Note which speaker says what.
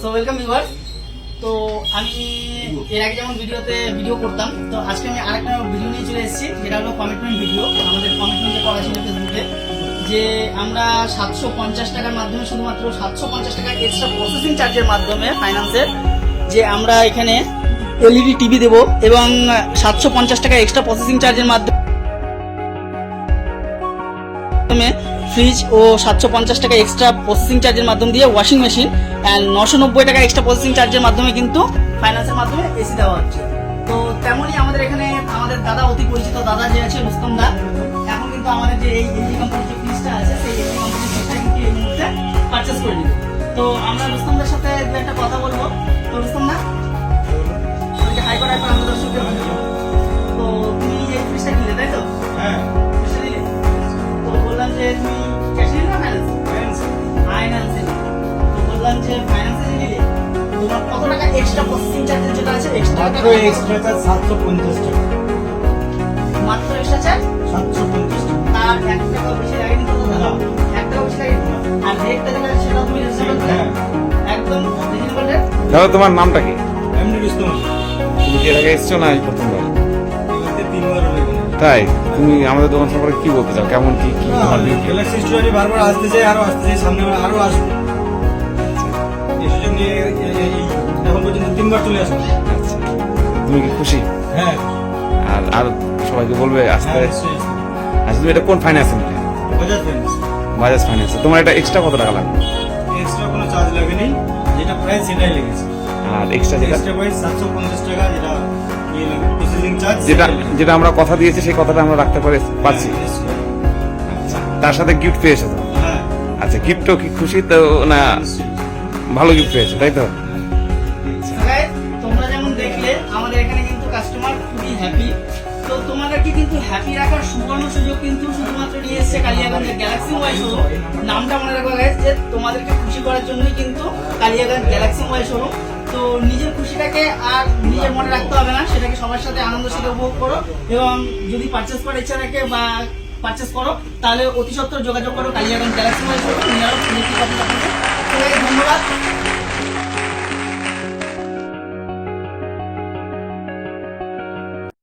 Speaker 1: So welcome viewers তো আমি এর আগে যেমন ভিডিওতে ভিডিও করতাম, তো আজকে আমি আরেকটা ভিডিও নিয়ে চলে এসেছি, যেটা হলো কমিটমেন্ট ভিডিও আমাদের কমিটমেন্টে করা ছিল ফেসবুকে, যে আমরা সাতশো পঞ্চাশ টাকার মাধ্যমে শুধুমাত্র সাতশো পঞ্চাশ টাকা এক্সট্রা প্রসেসিং চার্জের মাধ্যমে ফাইন্যান্সের যে আমরা এখানে এলইডি টিভি দেবো এবং সাতশো পঞ্চাশ টাকা এক্সট্রা প্রসেসিং চার্জের মাধ্যমে ফ্রিজ ও সাতশো পঞ্চাশ টাকা এক্সট্রা প্রসেসিং চার্জের মাধ্যম দিয়ে ওয়াশিং মেশিন অ্যান্ড নশো নব্বই টাকা এক্সট্রা প্রসেসিং চার্জের মাধ্যমে কিন্তু ফাইন্যান্সের মাধ্যমে এসি দেওয়া হচ্ছে। তো তেমনই আমাদের এখানে আমাদের দাদা অতি পরিচিত দাদা যে আছে রুস্তম দা, এখন কিন্তু আমাদের যে এই এলজি কোম্পানির যে ফ্রিজটা আছে, সেই এলজি কোম্পানির ফ্রিজটা কিন্তু এই মুহূর্তে পারচেস করে নিল তো আমরা রুস্তমদের সাথে দু একটা কথা বলব। তো রুস্তম দা হাই পর আমাদের দর্শকদের তো বললাম যে ফাইন্যান্সে নিলে তোমার কত টাকা এক্সট্রা প্রসেসিং চার্জেস যেটা আছে এক্সট্রা
Speaker 2: মাত্র এক্সট্রা চার্জ সাতশো পঞ্চাশ টাকা।
Speaker 1: মাত্র এক্সট্রা চার্জ
Speaker 2: সাতশো পঞ্চাশ টাকা।
Speaker 1: তার এক টাকা বেশি লাগেনি তো দাদা এক টাকা বেশি লাগেনি আর রেটটা যেটা আছে সেটা তুমি
Speaker 2: হ্যাঁ।
Speaker 1: একদম রিজনেবল রেট
Speaker 3: দাদা তোমার নামটা কি?
Speaker 2: এমনি রুস্তম
Speaker 3: তুমি কি এর আগে এসছো না এই প্রথমবার?
Speaker 2: তিনবার
Speaker 3: তাই? তুমি আমাদের দোকান সম্পর্কে কি বলতে চাও? কেমন কি কি তোমার?
Speaker 2: বারবার আসতে চাই আরও আসতে চাই সামনে আরও আসব। এখন পর্যন্ত তিনবার চলে
Speaker 3: তুমি কি খুশি?
Speaker 2: হ্যাঁ।
Speaker 3: আর আর সবাইকে বলবে আসতে
Speaker 2: হ্যাঁ
Speaker 3: আচ্ছা তুমি এটা কোন ফাইন্যান্সে
Speaker 2: বাজাজ ফাইন্যান্স
Speaker 3: বাজাজ ফাইন্যান্সে তোমার এটা এক্সট্রা কত টাকা লাগবে?
Speaker 2: এক্সট্রা কোনো চার্জ লাগেনি। যেটা প্রাইস সেটাই লেগেছে।
Speaker 3: আর এক্সট্রা যেটা
Speaker 2: এক্সট্রা প্রাইস টাকা যেটা
Speaker 3: যেটা যেটা আমরা কথা দিয়েছি সেই কথাটা আমরা রাখতে পারি পারছি। আচ্ছা তার সাথে গিফট পেয়েছ তো
Speaker 2: হ্যাঁ।
Speaker 3: আচ্ছা গিফটও কি খুশি তো না ভালো গিফট পেয়েছ, তাই তো?
Speaker 1: তোমরা যেমন দেখলে, আমাদের এখানে কিন্তু কাস্টমার খুবই হ্যাপি তো তোমাদেরকে কিন্তু হ্যাপি রাখার কিন্তু শুধুমাত্র নিয়ে গ্যালাক্সি নামটা মনে রাখবা গাইজ যে তোমাদেরকে খুশি করার জন্যই কিন্তু কালিয়াগঞ্জ গ্যালাক্সি তো নিজের আর নিজের মনে রাখতে হবে না, সেটাকে সবার সাথে সাথে উপভোগ করো এবং যদি পারচেস ইচ্ছা থাকে বা পারচেস করো, তাহলে অতি সত্ত্বর যোগাযোগ করো কালিয়াগঞ্জ গ্যালাক্সি মোবাইল শোরুম নিয়ে আরও ধন্যবাদ